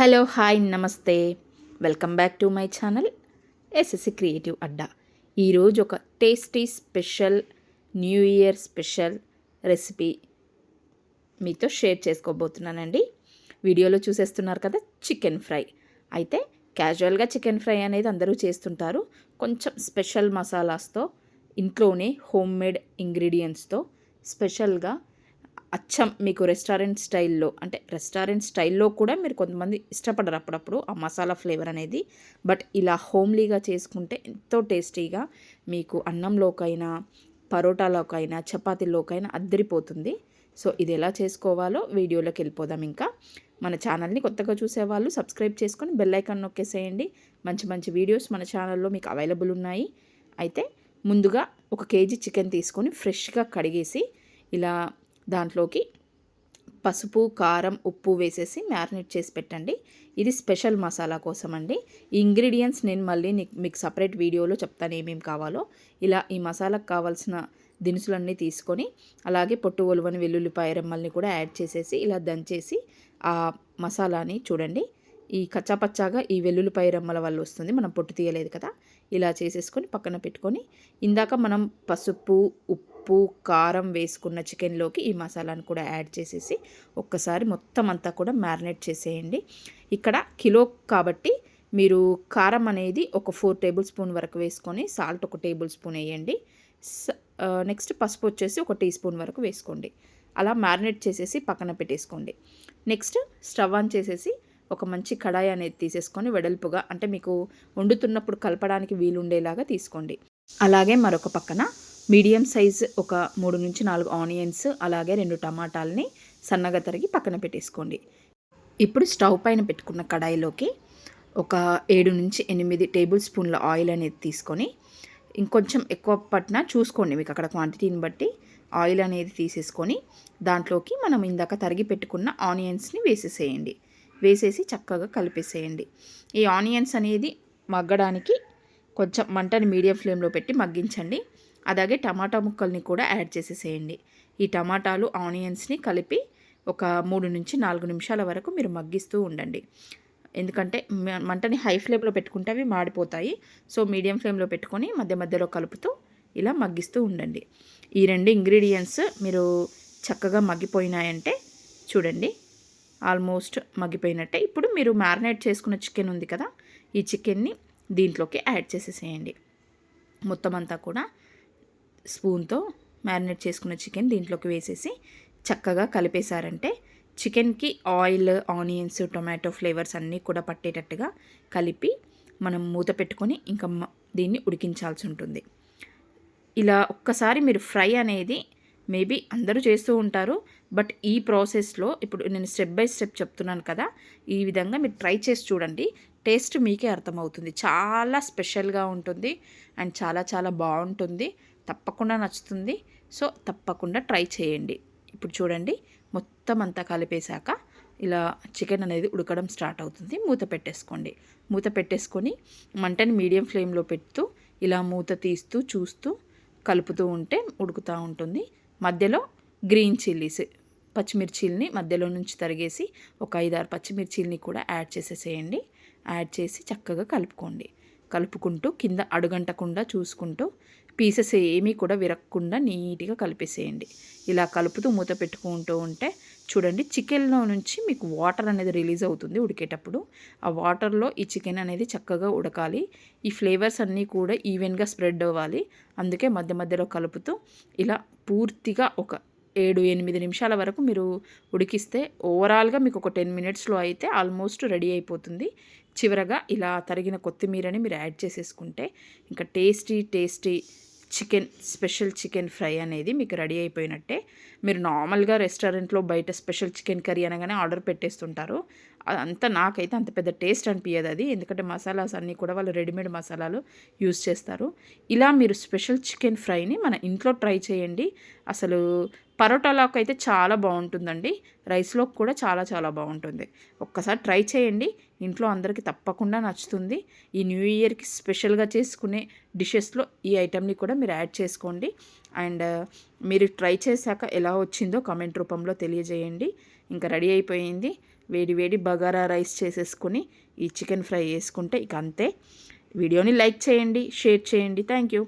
Hello hi నమస్తే. Welcome back to my channel SSC creative అడ్డా ఈరోజు ఒక tasty special new year special recipe మీతో share చేసుకోబోతున్నానండి. వీడియోలో చూసేస్తున్నారు కదా చికెన్ ఫ్రై. అయితే క్యాజువల్గా చికెన్ ఫ్రై అనేది అందరూ చేస్తుంటారు. కొంచెం స్పెషల్ మసాలాస్తో ఇంట్లోనే హోమ్ మేడ్ ఇంగ్రీడియంట్స్తో స్పెషల్గా అచ్చం మీకు రెస్టారెంట్ స్టైల్లో అంటే రెస్టారెంట్ స్టైల్లో కూడా మీరు కొంతమంది ఇష్టపడరు అప్పుడప్పుడు ఆ మసాలా ఫ్లేవర్ అనేది. బట్ ఇలా హోమ్లీగా చేసుకుంటే ఎంతో టేస్టీగా మీకు అన్నంలోకైనా పరోటాలోకైనా చపాతీలోకైనా అద్దరిపోతుంది. సో ఇది ఎలా చేసుకోవాలో వీడియోలోకి వెళ్ళిపోదాం ఇంకా. మన ఛానల్ని కొత్తగా చూసేవాళ్ళు సబ్స్క్రైబ్ చేసుకొని బెల్ ఐకాన్ నొక్కేసేయండి. మంచి మంచి వీడియోస్ మన ఛానల్లో మీకు అవైలబుల్ ఉన్నాయి. అయితే ముందుగా ఒక కేజీ చికెన్ తీసుకొని ఫ్రెష్గా కడిగేసి ఇలా దాంట్లోకి పసుపు కారం ఉప్పు వేసేసి మ్యారినేట్ చేసి పెట్టండి. ఇది స్పెషల్ మసాలా కోసం అండి. ఈ ఇంగ్రీడియంట్స్ నేను మళ్ళీ మీకు సపరేట్ వీడియోలో చెప్తాను ఏమేమి కావాలో. ఇలా ఈ మసాలాకు కావాల్సిన దినుసులన్నీ తీసుకొని అలాగే పొట్టు ఒలువని వెల్లుల్లిపాయ రెమ్మల్ని కూడా యాడ్ చేసేసి ఇలా దంచేసి ఆ మసాలాని చూడండి. ఈ కచ్చాపచ్చాగా ఈ వెల్లుల్లిపాయ రెమ్మల వల్ల వస్తుంది. మనం పొట్టు తీయలేదు కదా. ఇలా చేసేసుకొని పక్కన పెట్టుకొని ఇందాక మనం పసుపు ఉప్పు ఉప్పు కారం వేసుకున్న చికెన్లోకి ఈ మసాలాను కూడా యాడ్ చేసేసి ఒక్కసారి మొత్తం అంతా కూడా మ్యారినేట్ చేసేయండి. ఇక్కడ కిలో కాబట్టి మీరు కారం అనేది ఒక ఫోర్ టేబుల్ స్పూన్ వరకు వేసుకొని సాల్ట్ ఒక టేబుల్ స్పూన్ వేయండి. నెక్స్ట్ పసుపు వచ్చేసి ఒక టీ స్పూన్ వరకు వేసుకోండి. అలా మ్యారినేట్ చేసేసి పక్కన పెట్టేసుకోండి. నెక్స్ట్ స్టవ్ ఆన్ చేసేసి ఒక మంచి కడాయి అనేది తీసేసుకొని వెడల్పుగా అంటే మీకు వండుతున్నప్పుడు కలపడానికి వీలుండేలాగా తీసుకోండి. అలాగే మరొక పక్కన మీడియం సైజ్ ఒక మూడు నుంచి నాలుగు ఆనియన్స్ అలాగే రెండు టమాటాలని సన్నగా తరిగి పక్కన పెట్టేసుకోండి. ఇప్పుడు స్టవ్ పైన పెట్టుకున్న కడాయిలోకి ఒక ఏడు నుంచి ఎనిమిది టేబుల్ స్పూన్ల ఆయిల్ అనేది తీసుకొని ఇంకొంచెం ఎక్కువ పట్టిన చూసుకోండి మీకు అక్కడ క్వాంటిటీని బట్టి. ఆయిల్ అనేది తీసేసుకొని దాంట్లోకి మనం ఇందాక తరిగి పెట్టుకున్న ఆనియన్స్ని వేసేసేయండి. వేసేసి చక్కగా కలిపేసేయండి. ఈ ఆనియన్స్ అనేది మగ్గడానికి కొంచెం మంటని మీడియం ఫ్లేమ్లో పెట్టి మగ్గించండి. అలాగే టమాటా ముక్కల్ని కూడా యాడ్ చేసేసేయండి. ఈ టమాటాలు ఆనియన్స్ని కలిపి ఒక మూడు నుంచి నాలుగు నిమిషాల వరకు మీరు మగ్గిస్తూ ఉండండి. ఎందుకంటే మంటని హై ఫ్లేమ్లో పెట్టుకుంటే అవి మాడిపోతాయి. సో మీడియం ఫ్లేమ్లో పెట్టుకొని మధ్య మధ్యలో కలుపుతూ ఇలా మగ్గిస్తూ ఉండండి. ఈ రెండు ఇంగ్రీడియంట్స్ మీరు చక్కగా మగ్గిపోయినాయంటే చూడండి ఆల్మోస్ట్ మగ్గిపోయినట్టే. ఇప్పుడు మీరు మ్యారినేట్ చేసుకున్న చికెన్ ఉంది కదా ఈ చికెన్ని దీంట్లోకి యాడ్ చేసేసేయండి. మొత్తం అంతా కూడా స్పూన్తో మ్యారినేట్ చేసుకున్న చికెన్ దీంట్లోకి వేసేసి చక్కగా కలిపేశారంటే చికెన్కి ఆయిల్ ఆనియన్స్ టొమాటో ఫ్లేవర్స్ అన్నీ కూడా పట్టేటట్టుగా కలిపి మనం మూత పెట్టుకొని ఇంకా దీన్ని ఉడికించాల్సి ఉంటుంది. ఇలా ఒక్కసారి మీరు ఫ్రై అనేది మేబీ అందరూ చేస్తూ ఉంటారు బట్ ఈ ప్రాసెస్లో ఇప్పుడు నేను స్టెప్ బై స్టెప్ చెప్తున్నాను కదా ఈ విధంగా మీరు ట్రై చేసి చూడండి. టేస్ట్ మీకే అర్థమవుతుంది. చాలా స్పెషల్గా ఉంటుంది అండ్ చాలా చాలా బాగుంటుంది. తప్పకుండా నచ్చుతుంది. సో తప్పకుండా ట్రై చేయండి. ఇప్పుడు చూడండి మొత్తం అంతా కలిపేశాక ఇలా చికెన్ అనేది ఉడకడం స్టార్ట్ అవుతుంది. మూత పెట్టేసుకోండి. మూత పెట్టేసుకొని మంటని మీడియం ఫ్లేమ్లో పెడుతూ ఇలా మూత తీస్తూ చూస్తూ కలుపుతూ ఉంటే ఉడుకుతూ ఉంటుంది. మధ్యలో గ్రీన్ చిల్లీస్ పచ్చిమిర్చీలని మధ్యలో నుంచి తరిగేసి ఒక ఐదారు పచ్చిమిర్చీలని కూడా యాడ్ చేసేసేయండి. యాడ్ చేసి చక్కగా కలుపుకోండి. కలుపుకుంటూ కింద అడుగంటకుండా చూసుకుంటూ పీసెస్ ఏమీ కూడా విరక్కుండా నీట్గా కలిపేసేయండి. ఇలా కలుపుతూ మూత పెట్టుకుంటూ ఉంటే చూడండి చికెన్లో నుంచి మీకు వాటర్ అనేది రిలీజ్ అవుతుంది ఉడికేటప్పుడు. ఆ వాటర్లో ఈ చికెన్ అనేది చక్కగా ఉడకాలి. ఈ ఫ్లేవర్స్ అన్నీ కూడా ఈవెన్గా స్ప్రెడ్ అవ్వాలి. అందుకే మధ్య మధ్యలో కలుపుతూ ఇలా పూర్తిగా ఒక ఏడు ఎనిమిది నిమిషాల వరకు మీరు ఉడికిస్తే ఓవరాల్గా మీకు ఒక టెన్ మినిట్స్లో అయితే ఆల్మోస్ట్ రెడీ అయిపోతుంది. చివరగా ఇలా తరిగిన కొత్తిమీరని మీరు యాడ్ చేసేసుకుంటే ఇంకా tasty tasty chicken special chicken fry అనేది మీకు రెడీ అయిపోయినట్టే. మీరు నార్మల్గా రెస్టారెంట్లో బయట స్పెషల్ చికెన్ కర్రీ అనగానే ఆర్డర్ పెట్టేస్తుంటారు. అంత నాకైతే అంత పెద్ద టేస్ట్ అనిపించదు అది. ఎందుకంటే మసాలాస్ అన్నీ కూడా వాళ్ళు రెడీమేడ్ మసాలాలు యూస్ చేస్తారు. ఇలా మీరు స్పెషల్ చికెన్ ఫ్రైని మన ఇంట్లో ట్రై చేయండి. అసలు పరోటాలోకి అయితే చాలా బాగుంటుందండి. రైస్లోకి కూడా చాలా చాలా బాగుంటుంది. ఒక్కసారి ట్రై చేయండి. ఇంట్లో అందరికీ తప్పకుండా నచ్చుతుంది. ఈ న్యూ ఇయర్కి స్పెషల్గా చేసుకునే డిషెస్లో ఈ ఐటెంని కూడా మీరు యాడ్ చేసుకోండి. అండ్ మీరు ట్రై చేశాక ఎలా వచ్చిందో కామెంట్ రూపంలో తెలియజేయండి. ఇంకా రెడీ అయిపోయింది. వేడి వేడి బగారా రైస్ చేసేసుకొని ఈ చికెన్ ఫ్రై చేసుకుంటే ఇక అంతే. వీడియోని లైక్ చేయండి షేర్ చేయండి. Thank you.